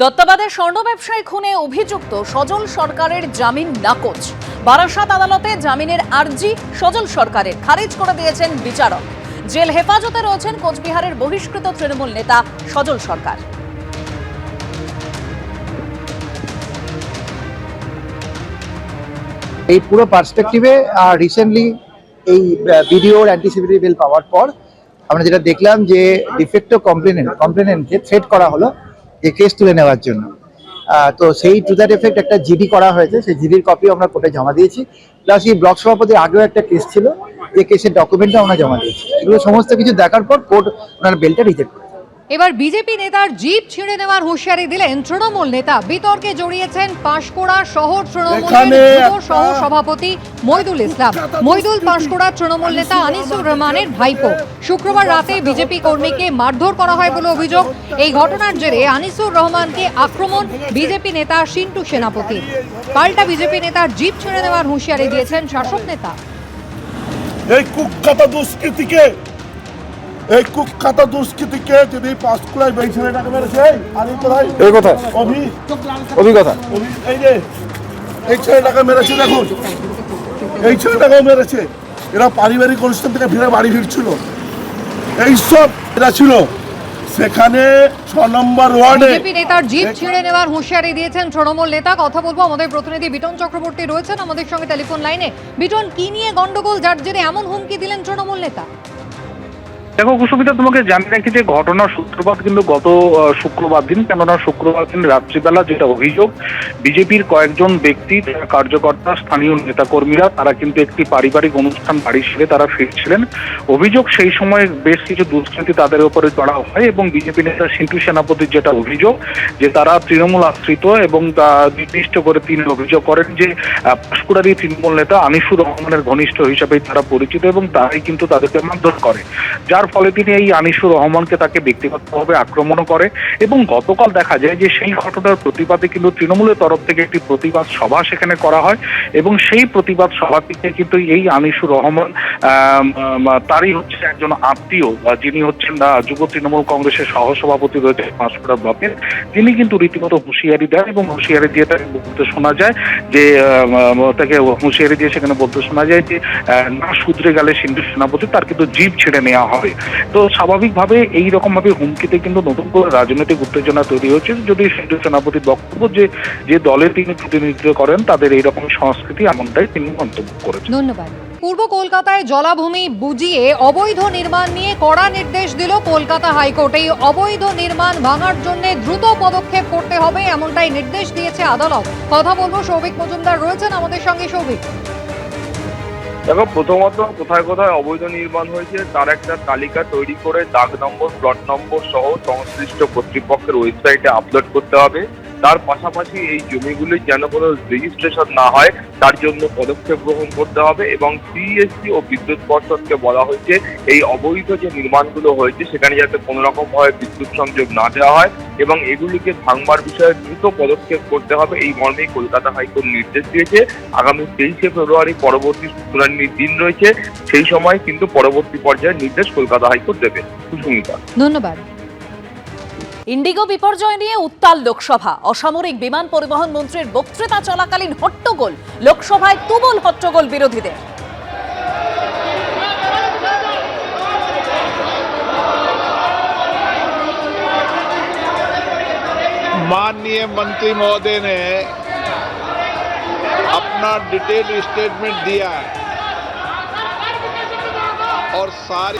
দত্তাবাদের স্বর্ণ ব্যবসায়ী খুনে অভিযুক্ত সজল সরকারের জামিন নাকচ। বারাসাত আদালতে জামিনের আর্জি সজল সরকারের। খারিজ করে দিয়েছেন বিচারক। জেল হেফাজতে রয়েছেন কোচবিহারের বহিষ্কৃত তৃণমূল নেতা সজল সরকার। এই পুরো পার্সপেক্টিভে রিসেন্টলি এই ভিডিওর অ্যান্টিসিপেটরি বিল পাওয়ার পর আমরা যেটা দেখলাম যে ডিফেক্টো কমপ্লেনেন্ট কমপ্লেনেন্টকে থ্রেট করা হলো। যে কেস তুলে নেওয়ার জন্য। তো সেই টু দ্যাট এফেক্ট একটা জিডি করা হয়েছে। সেই জিডির কপিও আমরা কোর্টে জমা দিয়েছি। প্লাস এই ব্লক সভাপতি আগেও একটা কেস ছিল। যে কেসের ডকুমেন্টও আমরা জমা দিয়েছি। এগুলো সমস্ত কিছু দেখার পর কোর্ট ওনার বেলটা রিজেক্ট করেছে। এবার বিজেপি নেতার জিপ ছিঁড়ে নেওয়ার হুঁশিয়ারি দিলেন তৃণমূল নেতা। বিতর্কে জড়িয়েছেন পাঁশকুড়া শহর তৃণমূলের সহ সভাপতি মইদুল ইসলাম। মইদুল পাঁশকুড়া তৃণমূল নেতা আনিসুর রহমানের ভাইপো। শুক্রবার রাতে বিজেপি কর্মীকে মারধর করা হয় বলে অভিযোগ। এই ঘটনার জেরে আনিসুর রহমানকে আক্রমণ বিজেপি নেতা সিন্টু সেনাপতি। পাল্টা বিজেপি নেতার জিপ ছিঁড়ে নেওয়ার হুঁশিয়ারি দিয়েছেন শাসক নেতা। এই কুখ্যাত দুষ্কৃতিকে এই কুখ্যাত দুষ্কৃতিকে যদি বেই মেরেছে? আমি কোথায় এই কথা। অভি। অভিজ্ঞতা অভি এই যে এই ছেলেটাকে মেরেছে দেখুন। এই ছেলেটাকেও মেরেছে। এরা পারিবারিক অনুষ্ঠান থেকে ফিরে বাড়ি ফিরছিল। এইসব এরা ছিল। সেখানে ছ নম্বর ওয়ার্ডে বিজেপি নেতার জিপ ছিঁড়ে নেওয়ার হুঁশিয়ারি দিয়েছেন তৃণমূল নেতা। কথা বলব আমাদের প্রতিনিধি বিটন চক্রবর্তী রয়েছেন আমাদের সঙ্গে টেলিফোন লাইনে। বিটন কি নিয়ে গন্ডগোল? যার জেরে এমন হুমকি দিলেন তৃণমূল নেতা? দেখো কুসুমিতা, তোমাকে জানি রাখি যে ঘটনার সূত্রপাত কিন্তু গত শুক্রবার দিন, কেননা শুক্রবার দিন রাত্রিবেলা যেটা অভিযোগ, বিজেপির কয়েকজন ব্যক্তি কার্যকর্তা, স্থানীয় নেতাকর্মীরা, তারা কিন্তু একটি পারিবারিক অনুষ্ঠান বাড়ি সেরে তারা ফিরছিলেন। অভিযোগ সেই সময় বেশ কিছু দুষ্কৃতী তাদের উপরে চড়াও হয় এবং বিজেপি নেতা সিন্টু সেনাপতির যেটা অভিযোগ, যে তারা তৃণমূল আশ্রিত এবং নির্দিষ্ট করে তিনি অভিযোগ করেন যে পাঁশকুড়ারই তৃণমূল নেতা আনিসুর রহমানের ঘনিষ্ঠ হিসাবে তারা পরিচিত এবং তারাই কিন্তু তাদেরকে মারধর করে। যার ফলে তিনি এই আনিসুর রহমানকে তাকে ব্যক্তিগতভাবে আক্রমণ করে এবং গতকাল দেখা যায় যে সেই ঘটনার প্রতিবাদে কিন্তু তৃণমূলের তরফ থেকে একটি প্রতিবাদ সভা সেখানে করা হয় এবং সেই প্রতিবাদ সভা থেকে কিন্তু এই আনিসুর রহমান তারই হচ্ছে একজন আত্মীয় যিনি হচ্ছেন যুব তৃণমূল কংগ্রেসের সহসভাপতি রয়েছে পাঁশকুড়া ব্লকের। তিনি কিন্তু রীতিমতো হুঁশিয়ারি দেন এবং হুঁশিয়ারি দিয়ে তাকে বলতে শোনা যায় যে তাকে হুঁশিয়ারি দিয়ে সেখানে বলতে শোনা যায় যে না শুধরে গেলে সিন্ধু সেনাপতি, তার কিন্তু জীব ছেড়ে নেওয়া হবে তো স্বাভাবিকভাবে এই রকম ভাবে হুমকিতে কিন্তু নতুন করে রাজনৈতিক উত্তেজনা তৈরি হচ্ছে। যদি সিন্ধু সেনাপতির বক্তব্য যে যে দলে তিনি প্রতিনিধিত্ব করেন, তাদের এইরকম সংস্কৃতি এমনটাই তিনি মন্তব্য করেছেন। ধন্যবাদ। পূর্ব কলকাতায় জলাভূমি বুঝিয়ে অবৈধ নির্মাণ নিয়ে কড়া নির্দেশ দিল কলকাতা হাইকোর্ট। এই অবৈধ নির্মাণ ভাঙার জন্য দ্রুত পদক্ষেপ করতে হবে এমনটাই নির্দেশ দিয়েছে আদালত। কথা বলব সৌভিক মজুমদার রয়েছেন আমাদের সঙ্গে। সৌভিক। দেখো, প্রথমত কোথায় কোথায় অবৈধ নির্মাণ হয়েছে, তার একটা তালিকা তৈরি করে দাগ নম্বর প্লট নম্বর সহ সংশ্লিষ্ট কর্তৃপক্ষের ওয়েবসাইটে আপলোড করতে হবে। তার পাশাপাশি এই জমিগুলি যেন কোনো রেজিস্ট্রেশন না হয়, তার জন্য পদক্ষেপ গ্রহণ করতে হবে এবং সিএসসি ও বিদ্যুৎ পর্ষদকে বলা হয়েছে, এই অবৈধ যে নির্মাণগুলো হয়েছে, সেখানে যাতে কোনো রকম ভাবে বিদ্যুৎ সংযোগ না দেওয়া হয় এবং এগুলিকে ভাঙবার বিষয়ে দ্রুত পদক্ষেপ করতে হবে, এই মর্মেই কলকাতা হাইকোর্ট নির্দেশ দিয়েছে। আগামী তেইশে ফেব্রুয়ারি পরবর্তী শুনানির দিন রয়েছে, সেই সময় কিন্তু পরবর্তী পর্যায়ে নির্দেশ কলকাতা হাইকোর্ট দেবে। সুস্মিতা। ধন্যবাদ। ইন্ডিগো বিপর্যয় নিয়ে উত্তাল লোকসভা অসামরিক বিমান পরিবহন মন্ত্রীর বক্তৃতা চলাকালীন হট্টগোল লোকসভায় তুমুল হট্টগোল বিরোধীদের माननीय मंत्री महोदय ने अपना डिटेल स्टेटमेंट दिया है और सारी